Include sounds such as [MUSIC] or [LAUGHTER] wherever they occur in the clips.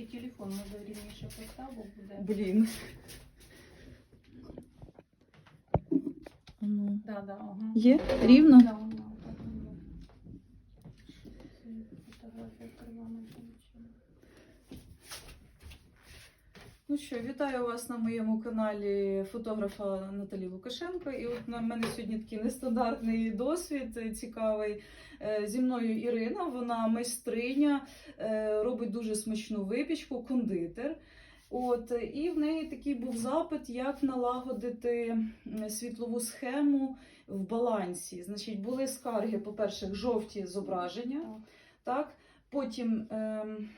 трошки телефон може рівніше поставив буде. Блін. Ну. Да, да, ага. Є? Рівно? Да, да, так воно. Фотографія кривана. Ну що, вітаю вас на моєму каналі фотографа Наталі Лукашенко. І от на мене сьогодні такий нестандартний досвід цікавий. Е, Зі мною Ірина, вона майстриня, е, робить дуже смачну випічку, кондитер. От, е, і в неї такий був запит, як налагодити світлову схему в балансі. Значить, були скарги, по-перше, жовті зображення, так? потім ем,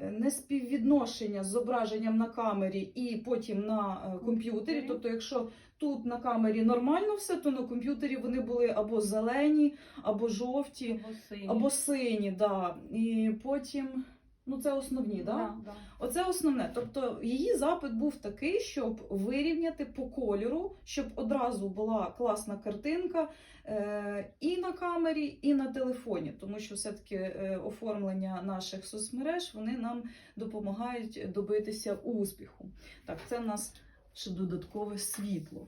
неспіввідношення з зображенням на камері і потім на е, комп'ютері. Комп'ютері. Тобто, якщо тут на камері нормально все, то на комп'ютері вони були або зелені, або жовті, Або сині. або сині. Да. І потім, ну це основні, да? Да, да. Оце основне. Тобто її запит був такий, щоб вирівняти по кольору, щоб одразу була класна картинка е, і на камері, і на телефоні, тому що все-таки е, оформлення наших соцмереж вони нам допомагають добитися успіху. Так, це в нас ще додаткове світло.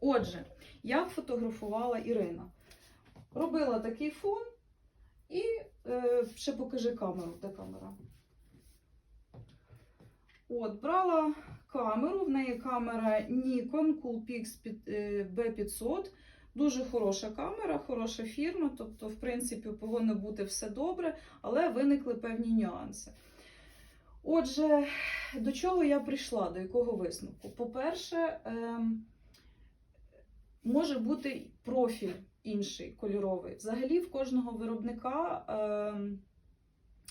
Отже, як фотографувала Ірина? Робила такий фон і е, ще покажи камеру, де камера. От, брала камеру, в неї камера Nikon Coolpix е, B500. Дуже хороша камера, хороша фірма, тобто, в принципі, повинно бути все добре, але виникли певні нюанси. Отже, до чого я прийшла, до якого висновку? По-перше, ем, може бути профіль інший кольоровий. Взагалі, в кожного виробника ем,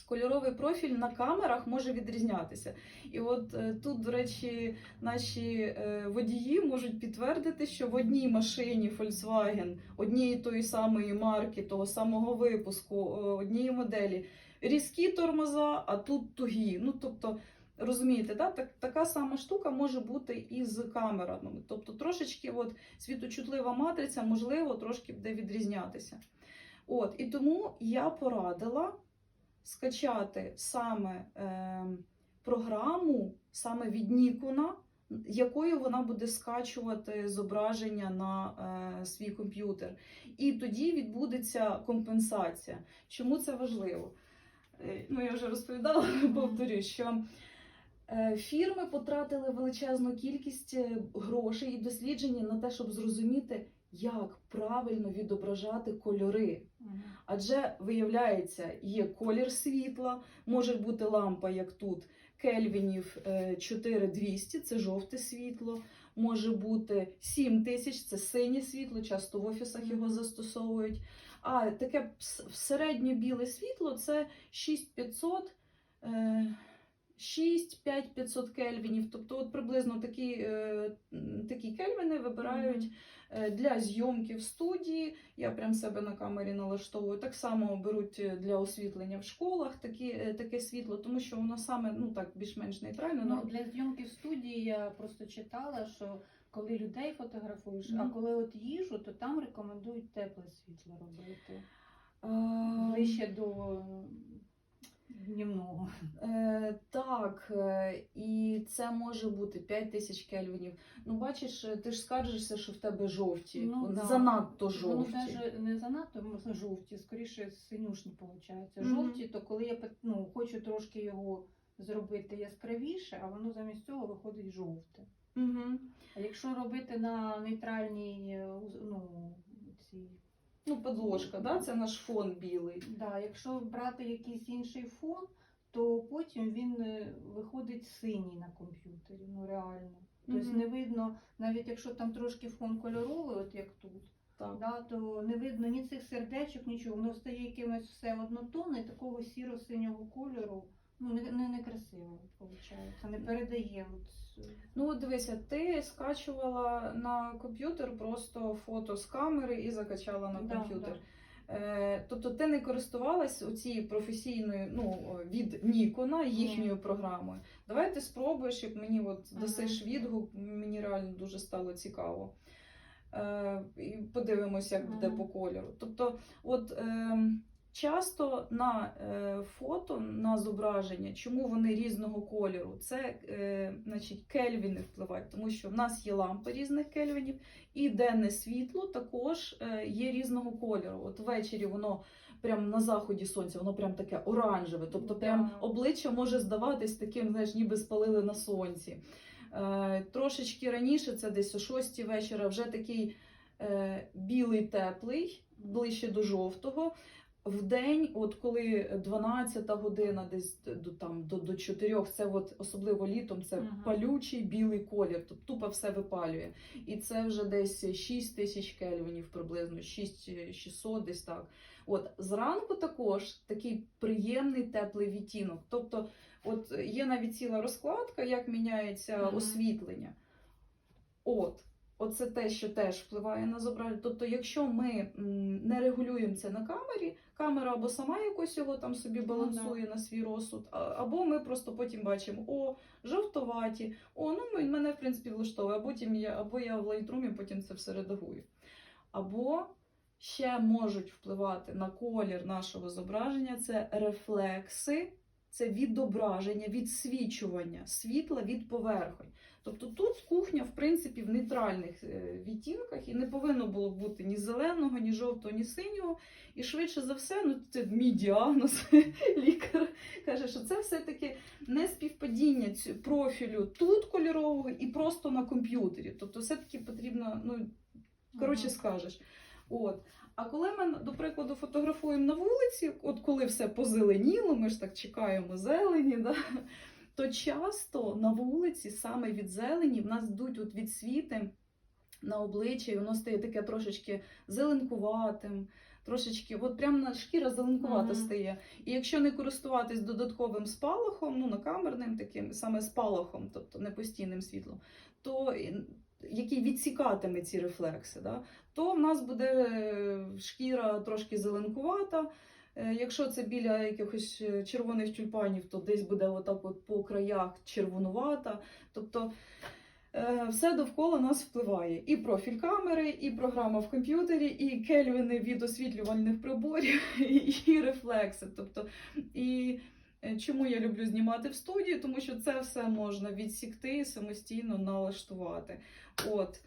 кольоровий профіль на камерах може відрізнятися. І от е, тут, до речі, наші е, водії можуть підтвердити, що в одній машині Volkswagen однієї тої самої марки, того самого випуску, е, однієї моделі різкі тормоза, а тут тугі. Ну, тобто, розумієте, да? так, така сама штука може бути і з камерами. Тобто, трошечки от, світочутлива матриця, можливо, трошки буде відрізнятися. От, і тому я порадила скачати саме е, програму саме від Нікона, якою вона буде скачувати зображення на е, свій комп'ютер. І тоді відбудеться компенсація. Чому це важливо? Е, Ну, я вже розповідала, [LAUGHS] повторюю, що фірми потратили величезну кількість е, грошей і досліджень на те, щоб зрозуміти, як правильно відображати кольори. Адже виявляється, є колір світла, може бути лампа, як тут, кельвінів е, 4200, це жовте світло, може бути 7000, це синє світло, часто в офісах його застосовують. А таке с- середньо-біле світло це 6500. Е, 6-5-500 кельвінів, тобто от приблизно такі, е, такі кельвіни вибирають Е, для зйомки в студії. Я прям себе на камері налаштовую. Так само беруть для освітлення в школах такі, е, таке світло, тому що воно саме ну так більш-менш нейтрально. Ну, для зйомки в студії я просто читала, що коли людей фотографуєш, а коли от їжу, то там рекомендують тепле світло робити. е, Ближче до днівного. Е, так, е, і це може бути 5 тисяч кельвінів. Ну, бачиш, ти ж скаржишся, що в тебе жовті, Ну, да. занадто жовті. Воно навіть не занадто м, жовті, скоріше синюшні виходить. Жовті, то коли я ну, хочу трошки його зробити яскравіше, а воно замість цього виходить жовте. Угу. А якщо робити на нейтральній е, ну, цій Ну, подложка, да? це наш фон білий. Да, якщо брати якийсь інший фон, то потім він е, виходить синій на комп'ютері, ну реально. Тобто Мгм. не видно, навіть якщо там трошки фон кольоровий, от як тут, Так. да, то не видно ні цих сердечок, нічого. Воно стає якимось все однотонне, такого сіро-синього кольору. Ну, не, не, не красиво виходить, не передає. От, Ну, от дивися, ти скачувала на комп'ютер просто фото з камери і закачала на Да, комп'ютер. Е, тобто ти не користувалась оцією професійною ну, від Нікона їхньою програмою. Давай ти спробуєш, як мені от Ага. дасиш відгук, мені реально дуже стало цікаво. Е, і подивимось, як буде Ага. по кольору. Тобто, от ем, Часто на е, фото, на зображення, чому вони різного кольору, це е, значить, кельвіни впливають, тому що в нас є лампи різних кельвінів, і денне світло також е, є різного кольору. От ввечері воно прямо на заході сонця, воно прям таке оранжеве, тобто прям обличчя може здаватись таким, знаєш, ніби спалили на сонці. Трошечки раніше, це десь о 6 вечора, вже такий білий теплий, ближче до жовтого. В день, от коли 12 година, десь до там до, до 4, це от особливо літом, це Мгм. палючий білий колір, тобто тупо все випалює. І це вже десь 6 тисяч кельвінів приблизно, 6600 десь так. От зранку також такий приємний теплий відтінок. Тобто, от є навіть ціла розкладка, як міняється Мгм. освітлення. От. Оце те, що теж впливає на зображення. Тобто, якщо ми не регулюємо це на камері, камера або сама якось його там собі Ну, балансує на свій розсуд, або ми просто потім бачимо, о, жовтоваті, о, ну мене в принципі влаштовує, а потім я, або я в лайтрумі потім це все редагую. Або ще можуть впливати на колір нашого зображення це рефлекси, це відображення, відсвічування світла від поверхонь. Тобто тут кухня, в принципі, в нейтральних е, відтінках і не повинно було бути ні зеленого, ні жовтого, ні синього. І швидше за все, ну це мій діагноз, [LAUGHS] лікар каже, що це все-таки не співпадіння профілю тут кольорового і просто на комп'ютері. Тобто, все-таки потрібно, ну коротше, скажеш. От. А коли ми, до прикладу, фотографуємо на вулиці, от коли все позеленіло, ми ж так чекаємо зелені, да? то часто на вулиці, саме від зелені, в нас йдуть от відсвіти на обличчя, і воно стає таке трошечки зеленкуватим, трошечки, от прямо на шкіра зеленкувата Мгм. стає. І якщо не користуватись додатковим спалахом, ну накамерним таким, саме спалахом, тобто не постійним світлом, то який відсікатиме ці рефлекси, да, то в нас буде е, шкіра трошки зеленкувата. Е, Якщо це біля якихось е, червоних тюльпанів, то десь буде отак от по краях червонувата. Тобто все довкола нас впливає. І профіль камери, і програма в комп'ютері, і кельвини від освітлювальних приборів, [LAUGHS] і рефлекси. Тобто, і чому я люблю знімати в студії? Тому що це все можна відсікти, і самостійно налаштувати. От.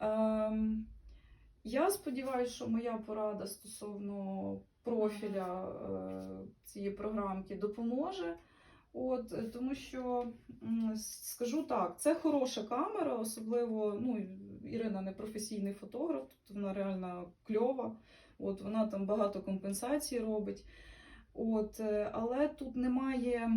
Ем, я сподіваюся, що моя порада стосовно профіля е, цієї програмки допоможе. От, е, тому що скажу так, це хороша камера, особливо ну, Ірина не професійний фотограф, тобто вона реально кльова. От, вона там багато компенсацій робить. От, е, але тут немає,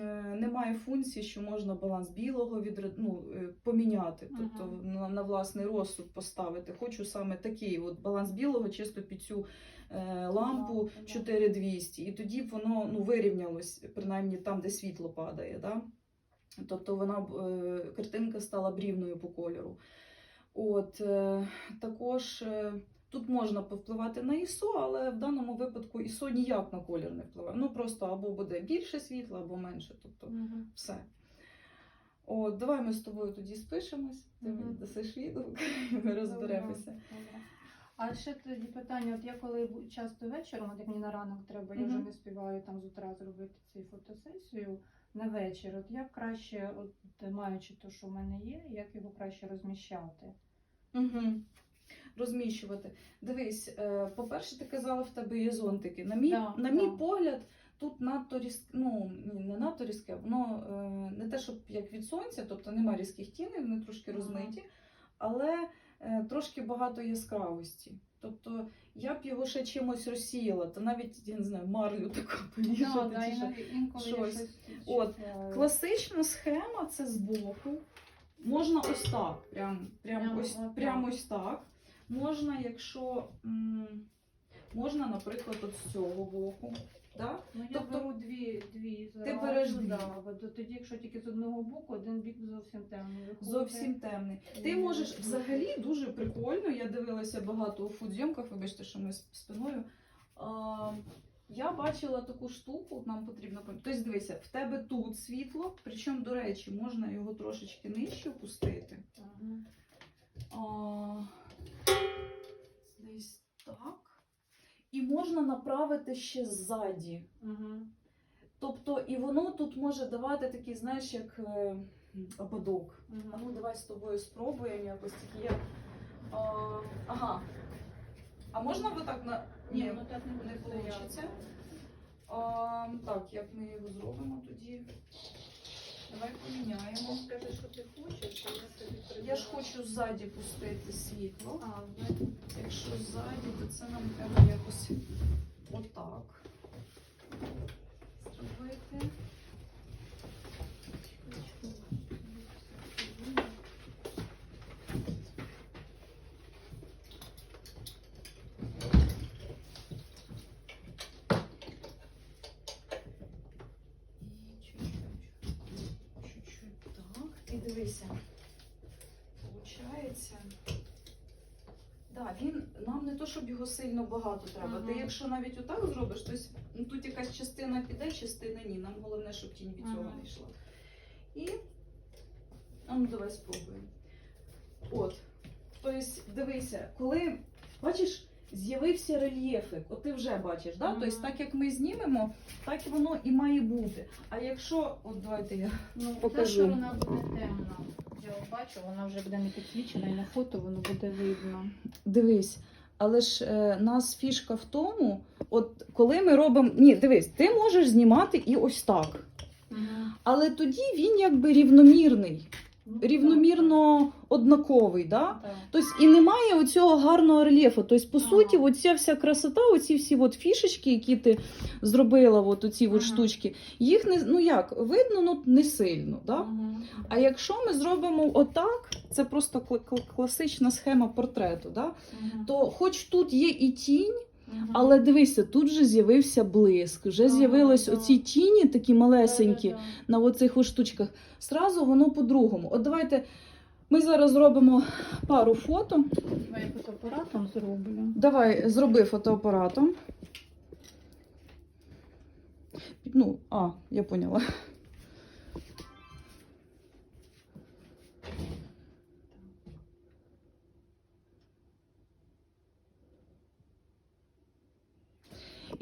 е, немає функції, що можна баланс білого відре- ну, е, поміняти, тобто на, на власний розсуд поставити. Хочу саме такий от баланс білого чисто під цю е, лампу Лампу, 4200. І тоді б воно ну, вирівнялось, принаймні там, де світло падає. Да? Тобто вона б, е, картинка стала б рівною по кольору. От, е, також е, тут можна повпливати на ISO, але в даному випадку ISO ніяк на колір не впливає. Ну просто або буде більше світла, або менше. Тобто Мгм. все. От, давай ми з тобою тоді спишемось, ти мені дасиш відгук, [LAUGHS] ми розберемося. Добре. А ще тоді питання: от я коли часто вечором, от як мені на ранок треба, я вже не співаю там з утра зробити цю фотосесію на вечір. От як краще, от маючи те, що в мене є, як його краще розміщати? Угу. Розміщувати. Дивись, е, по-перше, ти казала, в тебе є зонтики. На мій, Да, на мій да. погляд, тут надто різке, ну не надто різке, воно е, не те, щоб як від сонця, тобто нема різких тіней, вони трошки розмиті, але е, трошки багато яскравості. Тобто я б його ще чимось розсіяла, та навіть я не знаю, марлю таку повішати. [LAUGHS] да, щось. щось От. Класична схема це збоку. Можна ось так. Прям, прям, Прямо ось, отак. прям ось так. Можна, якщо можна, наприклад, от з цього боку. Да? Ну, я тобто- беру дві, дві Ти береш дві. То- тоді, якщо тільки з одного боку, один бік зовсім темний виходить. Зовсім темний. Ти можеш взагалі дуже прикольно. Я дивилася багато у фудзйомках, вибачте, що ми спиною. А, я бачила таку штуку, нам потрібно Тобто, дивися, в тебе тут світло, причому, до речі, можна його трошечки нижче опустити. Ага. А, десь так. і можна направити ще ззаді. Тобто, і воно тут може давати такий, знаєш, як е, ободок. А ну давай з тобою спробуємо якось такі. Я... А, ага. А можна ви так на. Ні, ну так не вийде. Так, як ми його зробимо тоді? Давай поміняємо. Скажи, що ти хочеш, а я собі Я ж хочу ззаді пустити світло. А, Якщо ззаді, то це нам треба якось отак зробити. І чуть-чуть, чуть-чуть так. І дивися. Получається. Да, він нам не то, щоб його сильно багато треба. Ти якщо навіть отак зробиш, то ну, тут якась частина піде, частина ні. Нам головне, щоб тінь від цього не йшла. І ну давай спробуємо. От. Тобто, дивися, коли бачиш, з'явився рельєфик, от ти вже бачиш, да? Тобто, так як ми знімемо, так воно і має бути. А якщо, от давайте я Ну, Покажу. Те, що вона буде темна. Я бачу, вона вже буде не підсвічена, і на фото воно буде видно. Дивись, але ж е, нас фішка в тому, от коли ми робимо. Ні, дивись, ти можеш знімати і ось так. Але тоді він якби рівномірний, рівномірно однаковий. Да? Тобто і немає оцього гарного рельєфу. Тобто, по суті, оця вся красота, оці всі от фішечки, які ти зробила, от оці от штучки, їх не ну як видно, ну не сильно. Да? А якщо ми зробимо отак, це просто кла- кла- класична схема портрету. Да? То хоч тут є і тінь. Але дивися, тут же з'явився блиск, вже з'явились оці тіні, такі малесенькі на оцих ось штучках. Зразу воно по-другому. От давайте ми зараз зробимо пару фото. Давай я фотоапаратом зроблю. Давай, зроби фотоапаратом. Ну, а, я поняла.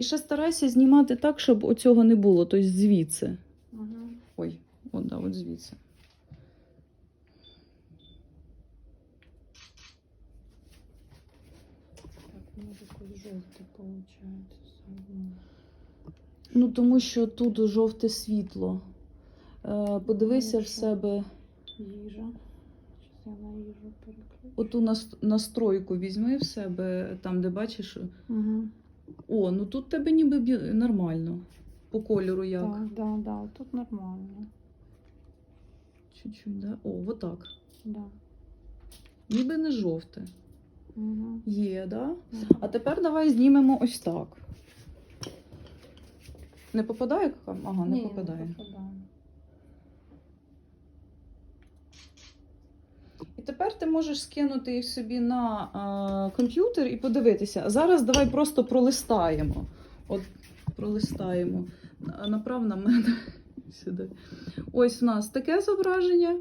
Ще старайся знімати так, щоб оцього не було, тобто звідси. Мгм. Ой, от, да, от звідси. Так, ну. Ну, тому що тут жовте світло. Е, подивися в себе, Їжа. Оту нас- настройку візьми в себе, там, де бачиш. Угу. О, ну тут тебе ніби нормально. По кольору як. Так, да, да, тут нормально. Чуть-чуть, да? О, отак. Да. Ніби не жовте. Угу. Є, да? А тепер давай знімемо ось так. Не попадає? Ага, не попадає. І тепер ти можеш скинути їх собі на а, комп'ютер і подивитися. А зараз давай просто пролистаємо. От пролистаємо. Направ на мене [LAUGHS] сюди. Ось у нас таке зображення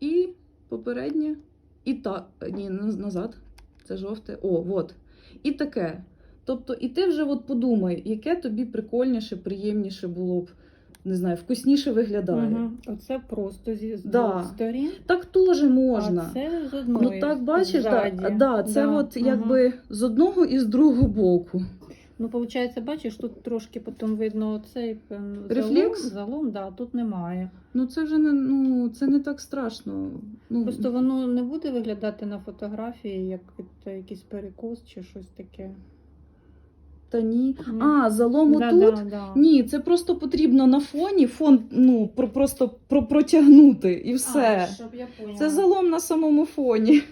і попереднє. І так. Ні, назад. Це жовте. О, от. І таке. Тобто, і ти вже от подумай, яке тобі прикольніше, приємніше було б, не знаю, вкусніше виглядає. Угу. Оце просто зі з Да. двох сторін. Так теж можна. А це з одної. Ну так бачиш, да, да, це от ага. якби з одного і з другого боку. Ну, виходить, бачиш, тут трошки потім видно цей Рефлекс? залом, залом, да, тут немає. Ну це вже не ну це не так страшно. Ну Просто воно не буде виглядати на фотографії, як от якийсь перекос чи щось таке. Та ні. А, залому да, тут. Да, да. Ні, це просто потрібно на фоні фон ну про просто про протягнути і все. А, щоб я поняла. це залом на самому фоні. Ні,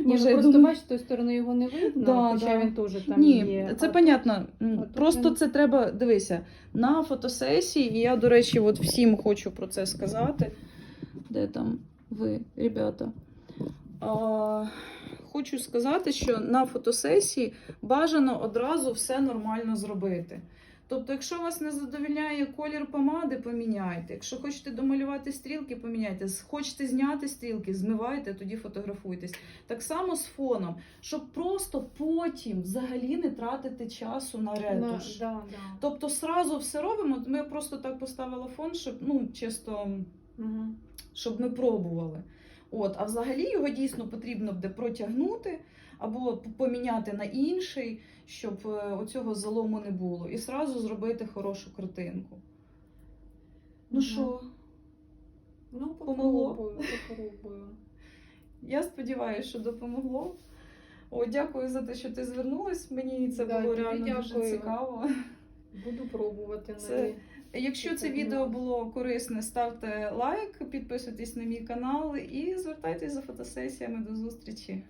ну, [LAUGHS] Може, просто думаю- бач, з тої сторони його не видно, Да, хоча да. він теж там Ні, є. це А понятно. А Просто він- це треба дивися на фотосесії. І я, до речі, от всім хочу про це сказати. Де там ви, ребята? А, хочу сказати, що на фотосесії бажано одразу все нормально зробити. Тобто, якщо вас не задовільняє колір помади, поміняйте. Якщо хочете домалювати стрілки, поміняйте. Хочете зняти стрілки, змивайте, тоді фотографуйтесь. Так само з фоном, щоб просто потім взагалі не тратити часу на ретуш. да, да. Тобто, сразу все робимо. Ми просто так поставила фон, щоб ну чисто Мгм. щоб ми пробували. От, а взагалі його дійсно потрібно буде протягнути або поміняти на інший, щоб е, оцього залому не було, і сразу зробити хорошу картинку. Ну що, Ну, Помогло? попробую, я сподіваюся, що допомогло. О, дякую за те, що ти звернулась. Мені це Да, було реально дуже цікаво. Буду пробувати Це- нові. Якщо це відео було корисне, ставте лайк, підписуйтесь на мій канал і звертайтесь за фотосесіями. До зустрічі!